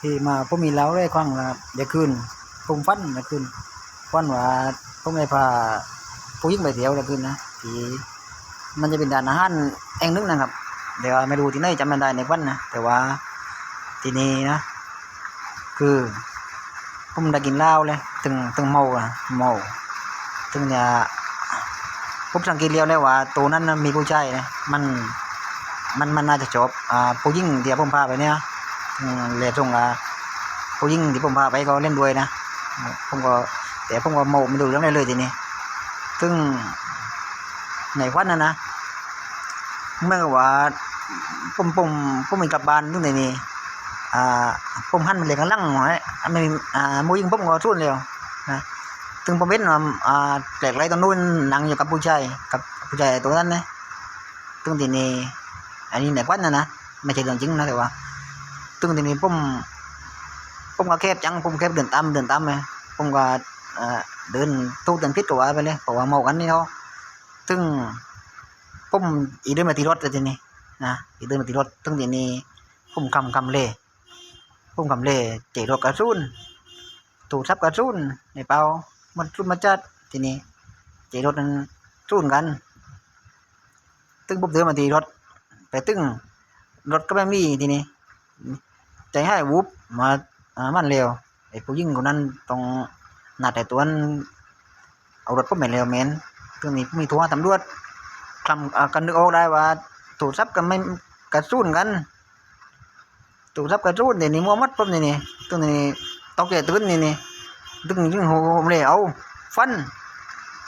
ที่มาผมมีเล้าได้ครั้งละเดี๋ยวคืนผมฟันเดี๋ยวคืนฟันว่าผมได้พาผู้หญิงไปเที่ยวเดี๋ยวคืนนะที่มันจะเป็นด่านอาหารแองนึงนะครับเดี๋ยวไม่รู้ที่ไหนจำไม่ได้ในวันนะแต่ว่าที่นี่นะ คือผมได้กินเหล้าเลยถึงถึงเมาอะเมาถึงเนี่ยผมสังเกตเรียวเลยว่าตัวนั้นมีผู้ชายนะมันมันมันน่าจะจบอ่าผู้หญิงเดี๋ยวผมพาไปเนี่ย ถึงเรียกตรงอ่าผู้หญิงที่ผมพาไปก็เล่นด้วยนะผมก็แต่ผมก็เมไม่รู้เรื่องอะไรเลยทีนี้ ซึ่งในวันนั้นนะเมื่อว่าผมผมผมมีกลับบ้านตั้งแต่นี้อ่าผมหันไปเลยข้างหลังหอยอันอ่าหมูยิงผมก็ทุ่นเร็วนะถึงผมเห็นว่าอ่าแปลกไรตรงนู้นนั่งอยู่กับผู้ชายกับผู้ชายตัวนั้นนะตึงทีนี้อันนี้ในควันนะนะไม่ใช่เรื่องจริงนะแต่ว่า ตึงที่นี้ผมผมก็แคบจังผมแคบเดินตามเดินตามเลยผมก็เดินตู้เดินพิษตัวไปเลยเพราะว่าเมากันนี่เขาตึงผมอีเดินมาที่รถเลยทีนี้นะอีเดินมาที่รถตึงทีนี้ผมคำคำเลยผมกำเลยเจรถกระสุนถูกทับกระสุนในเปามันรุนมาจัดทีนี้เจรถนั้นสุนกันตึงปุ๊บเดินมาทีรถไปตึงรถก็ไม่มีทีนี้ ใจให้วุบมามันเร็วไอ้ผู้ยิ่งคนนั้นต้องหนัดแต่ตัวนั้นเอารถก็เหม็นเร็วเมนเพื่อมีมีทัวตำรวจคลำกันนึกออกได้ว่าถูกซับกันไม่กระสู้นกันถูกซับกระสู้นเดี๋ยวนี้มัวมัดปุ๊บเนี่นี่ตัวนี้ตกใจตื่นนี่นี่ตึ้งยิงโหมเร็วฟัน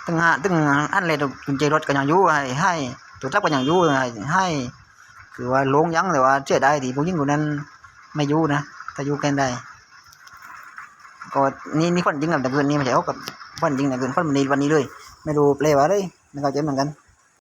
ตึงหาตึงอันเลยกุญแจรถกันอย่างยู่ให้ให้ถูกซับกันอย่างยู่ให้คือว่าลงยั้งแต่ว่าเสีได้ที่ผู้ยิ่งคนนั้น ไม่อยู่นะถ้าอยู่กันได้ก็นี่นี่คนจริงกับแต่เพื่อนนี่ไม่ใช่เขากับคนจริงแต่เพื่อนคนมันนีวันนี้เลย ไม่รู้เปลว่าเลยไม่เข้าใจเหมือนกัน